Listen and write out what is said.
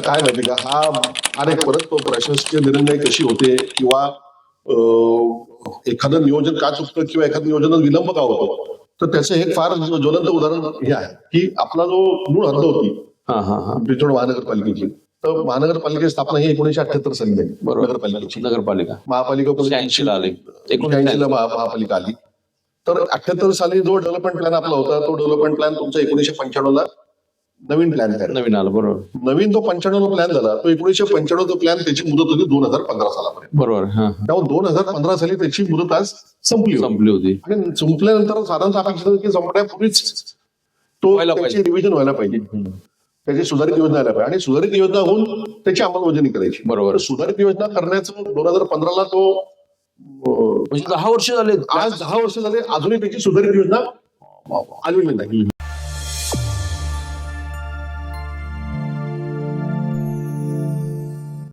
काय माहिती का हा अनेक परत तो प्रशासकीय निर्णय कशी होते किंवा एखादं नियोजन का चुकतं किंवा एखादं नियोजनात विलंब का होतो तर त्याचं एक फार ज्वलंत उदाहरण हे आहे की आपला जो मूळ हद्द होती हा हा हा. बिचोड महानगरपालिकेची. तर महानगरपालिकेची स्थापना ही एकोणीशे अठ्याहत्तर साली झाली. नगरपालिकेची. नगरपालिका. महापालिका शहाऐंशी ला आले. महा- महापालिका आली. तर अठ्याहत्तर साली जो डेव्हलपमेंट प्लॅन आपला होता तो डेव्हलपमेंट प्लॅन तुमचा एकोणीशे पंच्याण्णव ला नवीन प्लॅन नवीन आलं बरोबर. नवीन जो पंच्याण्णव प्लॅन झाला तो एकोणीशे पंच्याण्णव प्लॅन त्याची मुदत होती दोन हजार पंधरा सालापर्यंत. बरोबर. तेव्हा दोन हजार पंधरा साली त्याची मुदत आज संपली संपली होती. आणि संपल्यानंतर साधारणतः अपेक्षित होतं की संपण्यापूर्वीच तो त्याची रिव्हिजन व्हायला पाहिजे. त्याची सुधारित योजना आल्या पाहिजे. आणि सुधारित योजना होऊन त्याची अंमलबजावणी करायची. बरोबर. सुधारित योजना करण्याचं दोन हजार पंधराला तो म्हणजे दहा वर्ष झाले आज दहा वर्ष झाले अजूनही त्याची सुधारित योजना आलेली नाही.